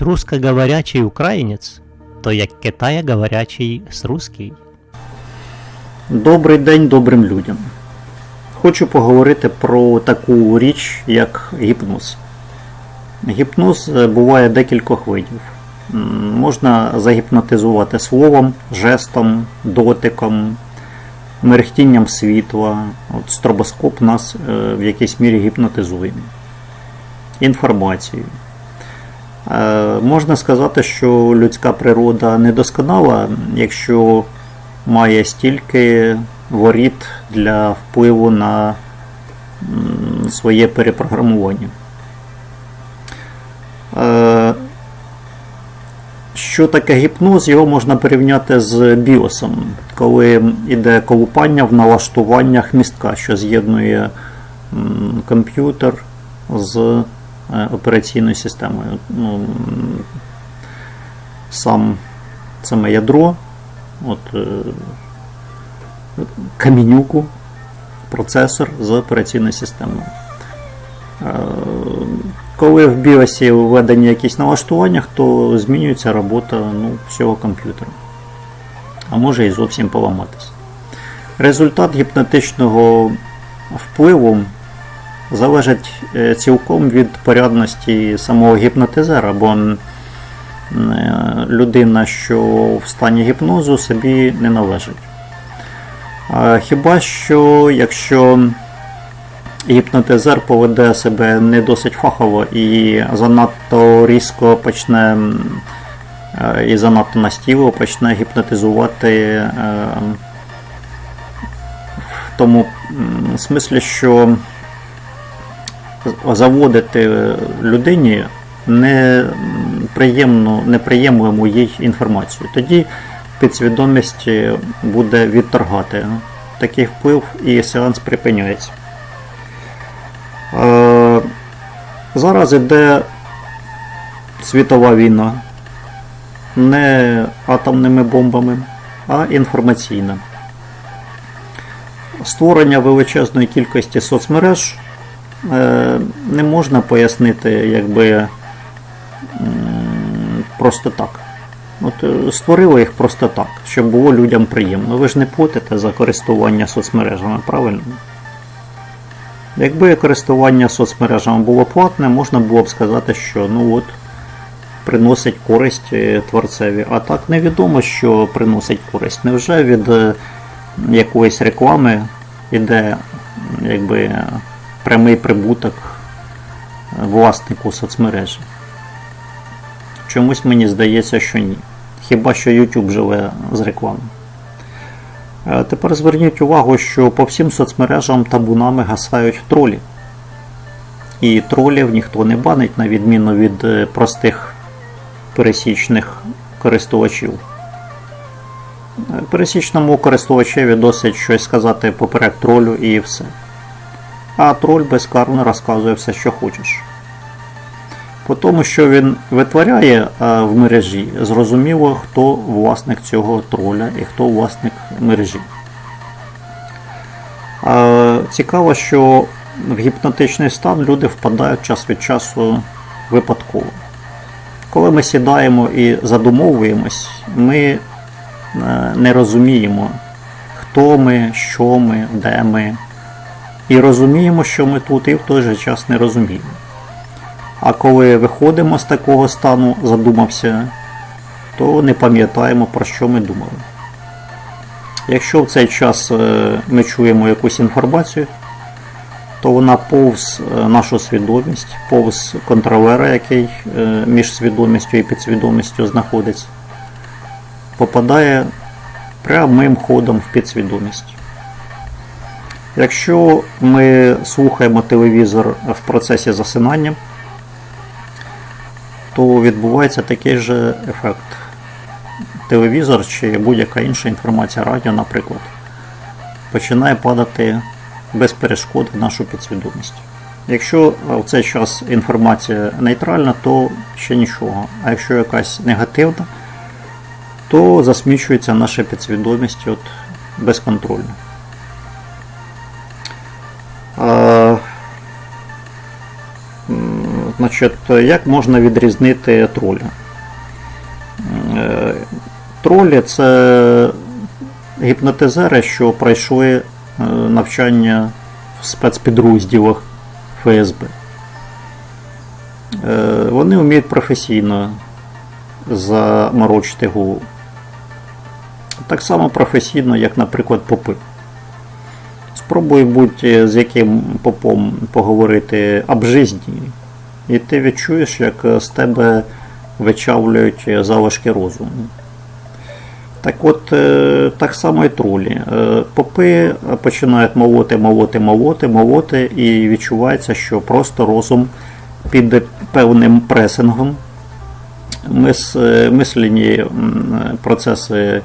с русскоговорячий українець, то як китаєговорячий с русський. Добрий день добрим людям. Хочу поговорити про таку річ, як гіпноз. Гіпноз е, буває декількох видів. Можна загіпнотизувати словом, жестом, дотиком, мерехтінням світла. От стробоскоп нас е, в якійсь мірі гіпнотизує. Інформацією. Е, Можна сказати, що людська природа недосконала, якщо має стільки воріт для впливу на своє перепрограмування. Е, Що таке гіпноз? Його можна порівняти з біосом, коли йде колупання в налаштуваннях містка, що з'єднує комп'ютер з операційною системою. Ну, сам саме ядро, от, е, камінюку, процесор з операційною системою. Е, Коли в біосі введені якісь налаштування, то змінюється робота ну, всього комп'ютера. А може і зовсім поламатися. Результат гіпнотичного впливу залежить е, цілком від порядності самого гіпнотизера, бо е, людина, що в стані гіпнозу, собі не належить. Хіба що якщо гіпнотизер поведе себе не досить фахово і занадто різко почне е, і занадто настійливо почне гіпнотизувати в тому смислі, що заводити людині неприємну, неприємну їй інформацію. Тоді підсвідомість буде відторгати такий вплив і сеанс припиняється. Е, Зараз іде світова війна не атомними бомбами, а інформаційна. Створення величезної кількості соцмереж е, не можна пояснити якби просто так. От е, створили їх просто так, щоб було людям приємно. Ви ж не платите за користування соцмережами, правильно? Якби користування соцмережами було платне, можна було б сказати, що ну от приносить користь е, творцеві. А так невідомо, що приносить користь. Невже від е, якоїсь реклами йде якби прямий прибуток власнику соцмережі? Чомусь мені здається, що ні. Хіба що YouTube живе з реклами. Е, Тепер зверніть увагу, що по всім соцмережам табунами гасають тролі. І тролів ніхто не банить, на відміну від е, простих пересічних користувачів. Е, Пересічному користувачеві досить щось сказати поперек тролю і все. А троль безкарно розказує все, що хочеш. По тому, що він витворяє е, в мережі, зрозуміло, хто власник цього троля і хто власник мережі. Цікаво, що в гіпнотичний стан люди впадають час від часу випадково. Коли ми сідаємо і задумовуємось, ми е, не розуміємо, хто ми, що ми, де ми. І розуміємо, що ми тут, і в той же час не розуміємо. А коли виходимо з такого стану, задумався, то не пам'ятаємо, про що ми думали. Якщо в цей час е, ми чуємо якусь інформацію, то вона повз е, нашу свідомість, повз контролера, який е, між свідомістю і підсвідомістю знаходиться, попадає прямим ходом в підсвідомість. Якщо ми слухаємо телевізор в процесі засинання, то відбувається такий же ефект. Телевізор чи будь-яка інша інформація, радіо, наприклад, починає падати без перешкод в нашу підсвідомість. Якщо в цей час інформація нейтральна, то ще нічого. А якщо якась негативна, то засмічується наша підсвідомість от безконтрольно. Значить, як можна відрізнити троля? Е, Тролі це гіпнотизери, що пройшли е, навчання в спецпідрозділах ФСБ. Е, Вони вміють професійно заморочити голову. Так само професійно, як, наприклад, попи. Спробуй будь з яким попом поговорити об житті, і ти відчуєш, як з тебе вичавлюють залишки розуму. Так от, е, так само і тролі. Е, Попи починають молоти, молоти, молоти, молоти, і відчувається, що просто розум під певним пресингом. Мис, е, мислені процеси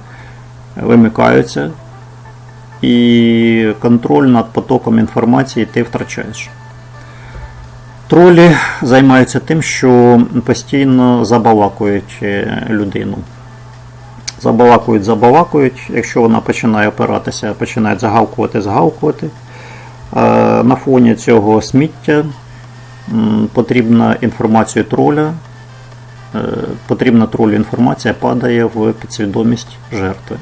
вимикаються, і контроль над потоком інформації ти втрачаєш. Тролі займаються тим, що постійно забалакують е, людину. Забалакують, забалакують. Якщо вона починає опиратися, починають загавкувати, загавкувати. Е, На фоні цього сміття потрібна інформація троля. е, Потрібна тролю інформація падає в підсвідомість жертви.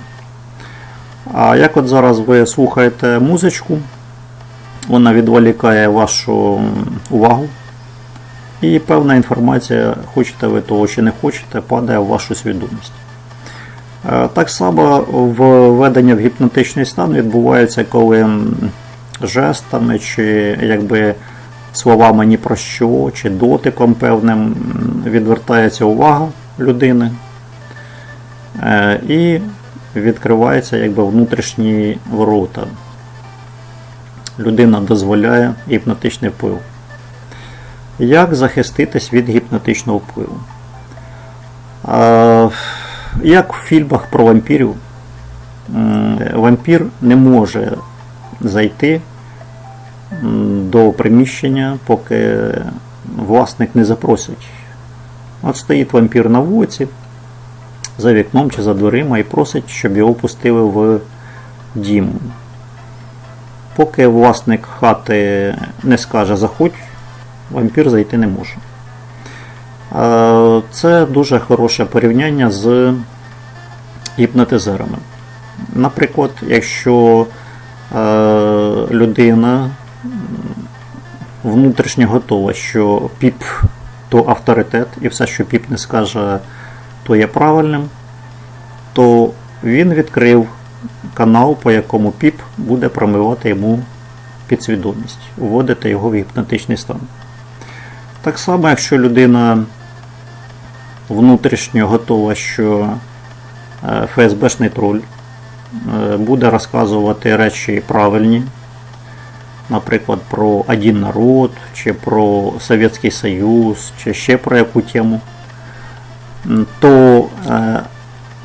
А як от зараз ви слухаєте музичку, вона відволікає вашу увагу. І певна інформація, хочете ви того чи не хочете, падає в вашу свідомість. Е, Так само введення в гіпнотичний стан відбувається, коли жестами чи якби словами ні про що, чи дотиком певним відвертається увага людини. Е, І відкриваються якби внутрішні ворота. Людина дозволяє гіпнотичний вплив. Як захиститись від гіпнотичного впливу? Як в фільмах про вампірів, вампір не може зайти до приміщення, поки власник не запросить. От стоїть вампір на вулиці, за вікном чи за дверима і просить, щоб його пустили в дім. Поки власник хати не скаже заходь, вампір зайти не може. Е, Це дуже хороше порівняння з гіпнотизерами. Наприклад, якщо е, людина внутрішньо готова, що піп то авторитет, і все, що піп не скаже, то є правильним, то він відкрив канал, по якому піп буде промивати йому підсвідомість, вводити його в гіпнотичний стан. Так само, якщо людина внутрішньо готова, що е, ФСБшний троль е, буде розказувати речі правильні, наприклад, про один народ, чи про Совєтський Союз, чи ще про яку тему, то е,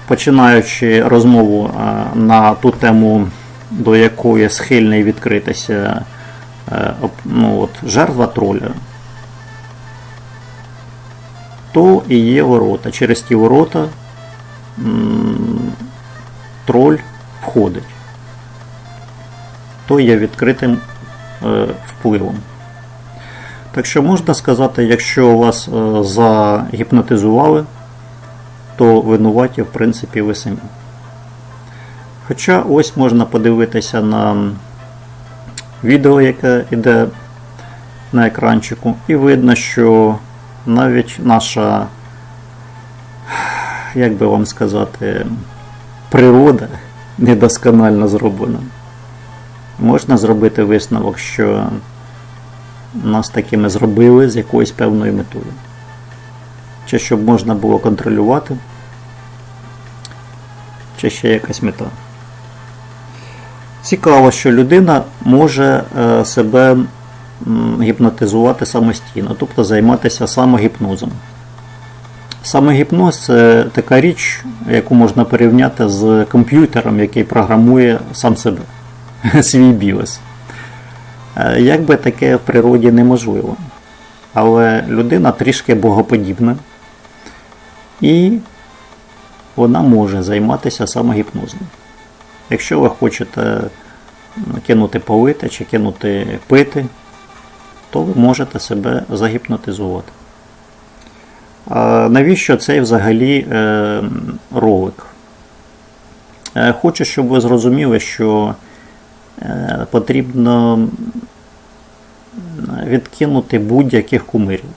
починаючи розмову е, на ту тему, до якої схильний відкритися е, ну, от, жертва троля, то і є ворота. Через ті ворота троль входить. То є відкритим е, впливом. Так що можна сказати, якщо вас загіпнотизували, то винуваті, в принципі, ви самі. Хоча ось можна подивитися на відео, яке йде на екранчику, і видно, що навіть наша, як би вам сказати, природа недосконально зроблена. Можна зробити висновок, що нас такими зробили з якоюсь певною метою. Чи щоб можна було контролювати, чи ще якась мета. Цікаво, що людина може е, себе гіпнотизувати самостійно, тобто займатися самогіпнозом. Самогіпноз це така річ, яку можна порівняти з комп'ютером, який програмує сам себе, свій біос. Е, Якби таке в природі неможливо. Але людина трішки богоподібна, і вона може займатися самогіпнозом. Якщо ви хочете кинути палити чи кинути пити, то ви можете себе загіпнотизувати. А навіщо цей взагалі е, ролик? Е, Хочу, щоб ви зрозуміли, що е, потрібно відкинути будь-яких кумирів.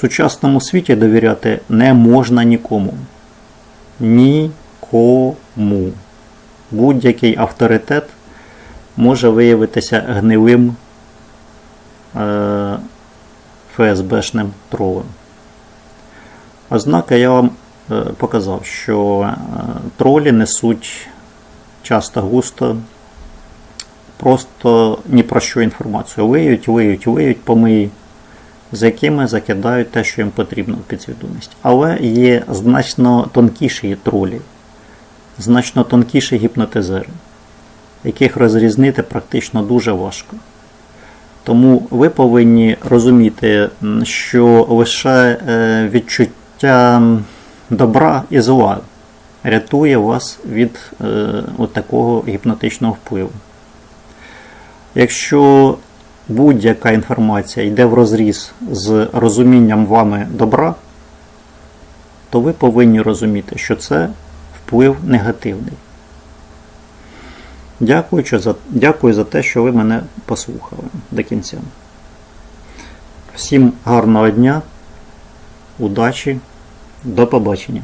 Сучасному світі довіряти не можна нікому. Нікому. Будь-який авторитет може виявитися гнилим е, ФСБшним тролем. Ознаки я вам е, показав, що е, тролі несуть часто густо просто ні про що інформацію. Виють, виють, виють, помиї, з якими закидають те, що їм потрібно в підсвідомість. Але є значно тонкіші тролі, значно тонкіші гіпнотизери, яких розрізнити практично дуже важко. Тому ви повинні розуміти, що лише е, відчуття добра і зла рятує вас від е, от такого гіпнотичного впливу. Якщо будь-яка інформація йде в розріз з розумінням вами добра, то ви повинні розуміти, що це вплив негативний. Дякую за, дякую за те, що ви мене послухали до кінця. Всім гарного дня, удачі, до побачення.